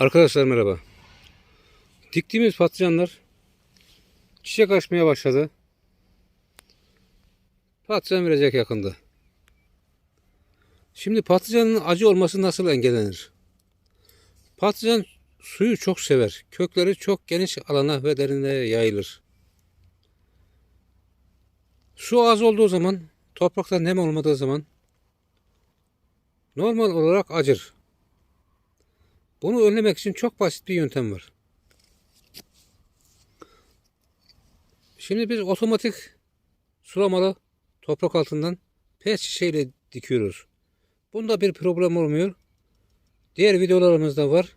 Arkadaşlar merhaba. Diktiğimiz patlıcanlar çiçek açmaya başladı. Patlıcan verecek yakında. Şimdi patlıcanın acı olması nasıl engellenir? Patlıcan suyu çok sever. Kökleri çok geniş alana ve derinliğe yayılır. Su az olduğu zaman, toprakta nem olmadığı zaman normal olarak acır. Bunu önlemek için çok basit bir yöntem var. Şimdi biz otomatik sulamalı toprak altından pet şişeyle dikiyoruz. Bunda bir problem olmuyor. Diğer videolarımızda var.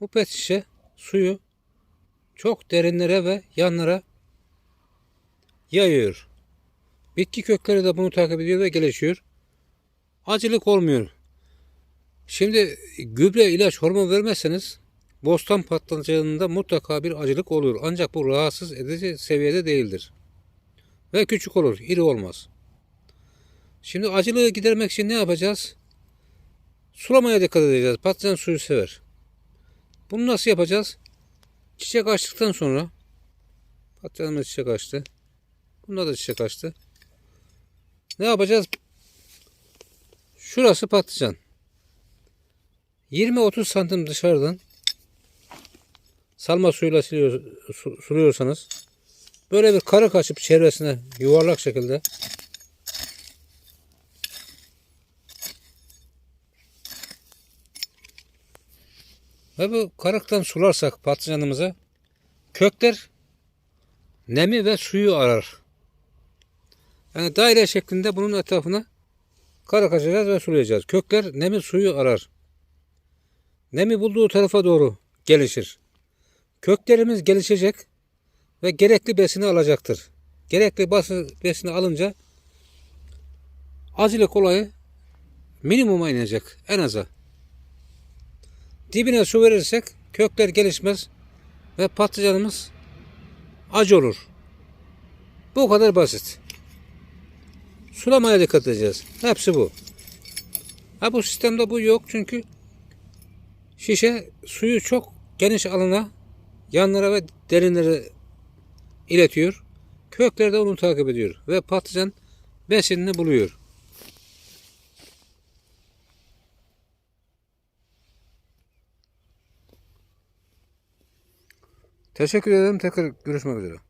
Bu pet şişe suyu çok derinlere ve yanlara yayıyor. Bitki kökleri de bunu takip ediyor ve gelişiyor. Acılık olmuyor. Şimdi gübre, ilaç, hormon vermezseniz bostan patlıcanında mutlaka bir acılık olur. Ancak bu rahatsız edici seviyede değildir. Ve küçük olur, iri olmaz. Şimdi acılığı gidermek için ne yapacağız? Sulamaya dikkat edeceğiz. Patlıcan suyu sever. Bunu nasıl yapacağız? Çiçek açtıktan sonra patlıcanımız çiçek açtı. Bunda da çiçek açtı. Ne yapacağız? Şurası patlıcan. 20-30 santim dışarıdan salma suyuyla siliyor, su- suluyorsanız böyle bir karık açıp çevresine yuvarlak şekilde ve bu karıktan sularsak patlıcanımıza kökler nemi ve suyu arar. Yani daire şeklinde bunun etrafına karık açacağız ve sulayacağız. Kökler nemi suyu arar. Nemi bulduğu tarafa doğru gelişir. Köklerimiz gelişecek ve gerekli besini alacaktır. Gerekli bası, besini alınca acılık olayı minimuma inecek en aza. Dibine su verirsek kökler gelişmez ve patlıcanımız acı olur. Bu kadar basit. Sulamaya dikkat edeceğiz. Hepsi bu. Ha bu sistemde bu yok çünkü Şişe suyu çok geniş alana, yanlara ve derinlere iletiyor. Kökler de onu takip ediyor ve patlıcan besinini buluyor. Teşekkür ederim. Tekrar görüşmek üzere.